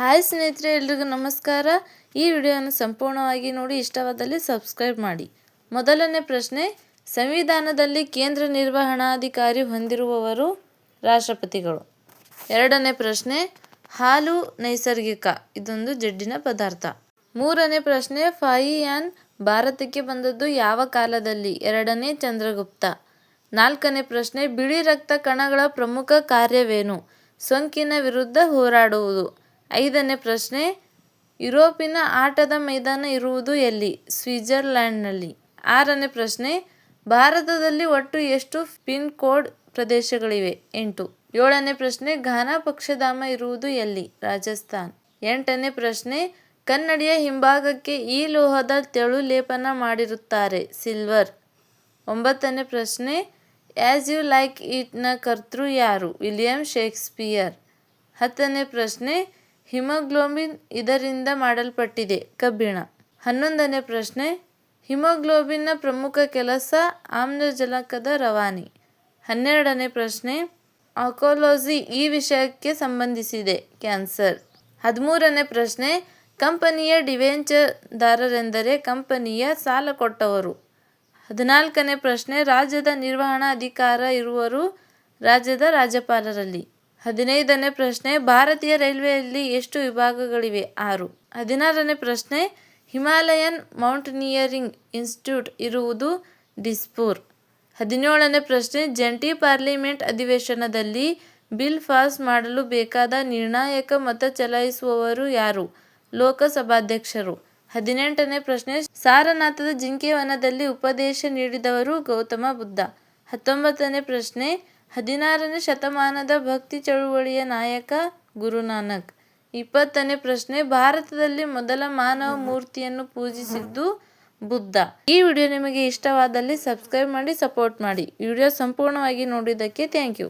Hi ಸ್ನೇಹಿತರೆ, ಎಲ್ರಿಗೂ ನಮಸ್ಕಾರ. ಈ ವಿಡಿಯೋವನ್ನು ಸಂಪೂರ್ಣವಾಗಿ ನೋಡಿ, ಇಷ್ಟವಾದಲ್ಲಿ ಸಬ್ಸ್ಕ್ರೈಬ್ ಮಾಡಿ. ಮೊದಲನೇ ಪ್ರಶ್ನೆ, ಸಂವಿಧಾನದಲ್ಲಿ ಕೇಂದ್ರ ನಿರ್ವಹಣಾಧಿಕಾರಿ ಹೊಂದಿರುವವರು ರಾಷ್ಟ್ರಪತಿಗಳು. ಎರಡನೇ ಪ್ರಶ್ನೆ, ಹಾಲು ನೈಸರ್ಗಿಕ, ಇದೊಂದು ಜಡ್ಡಿನ ಪದಾರ್ಥ. ಮೂರನೇ ಪ್ರಶ್ನೆ ಫಾಯಿಯಾನ್ ಭಾರತಕ್ಕೆ ಬಂದದ್ದು ಯಾವ ಕಾಲದಲ್ಲಿ? ಎರಡನೇ, ಚಂದ್ರಗುಪ್ತ. ನಾಲ್ಕನೇ ಪ್ರಶ್ನೆ, ಬಿಳಿ ರಕ್ತ ಕಣಗಳ ಪ್ರಮುಖ ಕಾರ್ಯವೇನು? ಸೋಂಕಿನ ವಿರುದ್ಧ ಹೋರಾಡುವುದು. ಐದನೇ ಪ್ರಶ್ನೆ, ಯುರೋಪಿನ ಆಟದ ಮೈದಾನ ಇರುವುದು ಎಲ್ಲಿ? ಸ್ವಿಟ್ಜರ್ಲ್ಯಾಂಡ್ನಲ್ಲಿ ಆರನೇ ಪ್ರಶ್ನೆ, ಭಾರತದಲ್ಲಿ ಒಟ್ಟು ಎಷ್ಟು ಪಿನ್ ಕೋಡ್ ಪ್ರದೇಶಗಳಿವೆ? ಎಂಟು. ಏಳನೇ ಪ್ರಶ್ನೆ, ಘಾನಾ ಪಕ್ಷಧಾಮ ಇರುವುದು ಎಲ್ಲಿ? ರಾಜಸ್ಥಾನ್. ಎಂಟನೇ ಪ್ರಶ್ನೆ, ಕನ್ನಡಿಯ ಹಿಂಭಾಗಕ್ಕೆ ಈ ಲೋಹದ ತೆಳು ಲೇಪನ ಮಾಡಿರುತ್ತಾರೆ ಸಿಲ್ವರ್. ಒಂಬತ್ತನೇ ಪ್ರಶ್ನೆ ಆ್ಯಸ್ ಯು ಲೈಕ್ ಇಟ್ನ ಕರ್ತೃ ಯಾರು? William Shakespeare. ಹತ್ತನೇ ಪ್ರಶ್ನೆ ಹಿಮೋಗ್ಲೋಬಿನ್ ಇದರಿಂದ ಮಾಡಲ್ಪಟ್ಟಿದೆ. ಕಬ್ಬಿಣ. ಹನ್ನೊಂದನೇ ಪ್ರಶ್ನೆ. ಹಿಮೋಗ್ಲೋಬಿನ್ನ ಪ್ರಮುಖ ಕೆಲಸ ಆಮ್ಲಜನಕದ ರವಾನೆ. ಹನ್ನೆರಡನೇ ಪ್ರಶ್ನೆ. ಆಕೋಲೋಜಿ ಈ ವಿಷಯಕ್ಕೆ ಸಂಬಂಧಿಸಿದೆ. ಕ್ಯಾನ್ಸರ್. ಹದಿಮೂರನೇ ಪ್ರಶ್ನೆ. ಕಂಪನಿಯ ಡಿವೆಂಚರ್ದಾರರೆಂದರೆ ಕಂಪನಿಯ ಸಾಲ ಕೊಟ್ಟವರು. ಹದಿನಾಲ್ಕನೇ ಪ್ರಶ್ನೆ. ರಾಜ್ಯದ ನಿರ್ವಹಣಾ ಅಧಿಕಾರ ಇರುವರು ರಾಜ್ಯದ ರಾಜ್ಯಪಾಲರಲ್ಲಿ. ಹದಿನೈದನೇ ಪ್ರಶ್ನೆ, ಭಾರತೀಯ ರೈಲ್ವೆಯಲ್ಲಿ ಎಷ್ಟು ವಿಭಾಗಗಳಿವೆ? ಆರು. ಹದಿನಾರನೇ ಪ್ರಶ್ನೆ, ಹಿಮಾಲಯನ್ ಮೌಂಟನಿಯರಿಂಗ್ ಇನ್ಸ್ಟಿಟ್ಯೂಟ್ ಇರುವುದು ಡಿಸ್ಪೂರ್ ಹದಿನೇಳನೇ ಪ್ರಶ್ನೆ, ಜಂಟಿ ಪಾರ್ಲಿಮೆಂಟ್ ಅಧಿವೇಶನದಲ್ಲಿ ಬಿಲ್ ಪಾಸ್ ಮಾಡಲು ಬೇಕಾದ ನಿರ್ಣಾಯಕ ಮತ ಚಲಾಯಿಸುವವರು ಯಾರು? ಲೋಕಸಭಾಧ್ಯಕ್ಷರು. ಹದಿನೆಂಟನೇ ಪ್ರಶ್ನೆ, ಸಾರನಾಥದ ಜಿಂಕೆವನದಲ್ಲಿ ಉಪದೇಶ ನೀಡಿದವರು ಗೌತಮ ಬುದ್ಧ. ಹತ್ತೊಂಬತ್ತನೇ ಪ್ರಶ್ನೆ ಹದಿನಾರನೇ ಶತಮಾನದ ಭಕ್ತಿ ಚಳುವಳಿಯ ನಾಯಕ ಗುರುನಾನಕ್. ಇಪ್ಪತ್ತನೇ ಪ್ರಶ್ನೆ, ಭಾರತದಲ್ಲಿ ಮೊದಲ ಮಾನವ ಮೂರ್ತಿಯನ್ನು ಪೂಜಿಸಿದ್ದು ಬುದ್ಧ. ಈ ವಿಡಿಯೋ ನಿಮಗೆ ಇಷ್ಟವಾದಲ್ಲಿ ಸಬ್ಸ್ಕ್ರೈಬ್ ಮಾಡಿ, ಸಪೋರ್ಟ್ ಮಾಡಿ. ವಿಡಿಯೋ ಸಂಪೂರ್ಣವಾಗಿ ನೋಡಿದ್ದಕ್ಕೆ ಥ್ಯಾಂಕ್ ಯು.